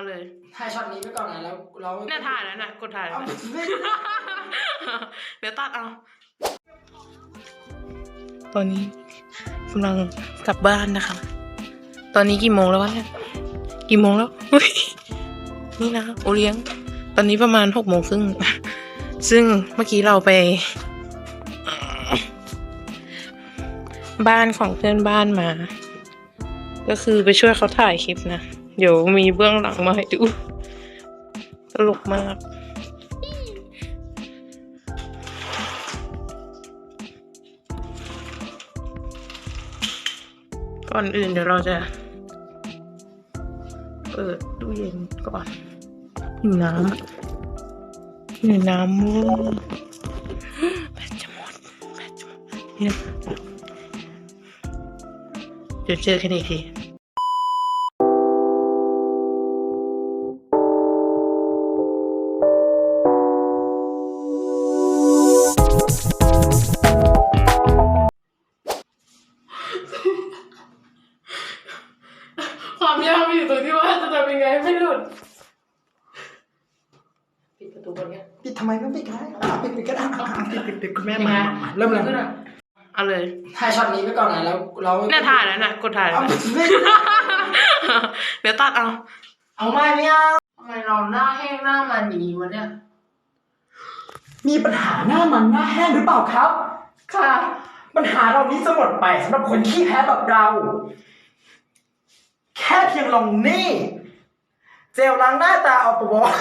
เอาเลยถ่ายช็อตนี้ไปก่อนนะแล้วเราเนี่ยถ่ายแล้วนะกดถ่ายเอาแล้วไม่เดี๋ยวตัดเอา ตอนนี้กำลังกลับบ้านนะคะ ตอนนี้กี่โมงแล้ววะเนี่ยกี่โมงแล้วเฮ้ยนี่นะโอเลี้ยง ตอนนี้ประมาณหกโมงครึ่ง ซึ่งเมื่อกี้เราไป บ้านของเพื่อนบ้านมา ก็คือไปช่วยเขาถ่ายคลิปนะ เดี๋ยวมีเบื้องหลังมาให้ดู ตลกมาก ก่อนอื่นเดี๋ยวเราจะ เปิดตู้เย็นก่อนหิวน้ำหิวน้ำมูแบตจะหมดแบตจะหมดนี่นะเดี๋ยวเจอกันอีกที ความยากมันอยู่ตรงที่ว่าจะทำยังไงให้ไม่หลุด ปิดประตูก่อนเนี่ยปิดทำไมไม่ปิดก็ได้อะปิดปิดก็ได้อะปิดปิดปิดคุณแม่มามามาเริ่มเลยเอาเลยถ่ายช็อตนี้ไปก่อนนะแล้วเราเนี่ยถ่ายแล้วนะกดถ่ายแล้วเอานะไม่เดี๋ยวตัดเอา เอาไม่ไม่เอาทำไมเราหน้าแห้งหน้ามันอย่างนี้วะเนี่ย มีปัญหาหน้ามันหน้าแห้งหรือเปล่าครับ ค่ะ ปัญหาเรานี้จะหมดไปสำหรับคนขี้แพ้แบบเราแค่เพียงลงนี่ เจลล้างหน้าตาเอาปะวะ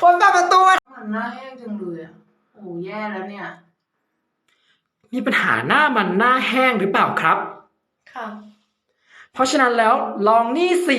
คนตาประตูมันหน้าแห้งจังเลยอะโอ้แย่แล้วเนี่ย มีปัญหาหน้ามันหน้าแห้งหรือเปล่าครับ ค่ะ เพราะฉะนั้นแล้วลองนี่สิ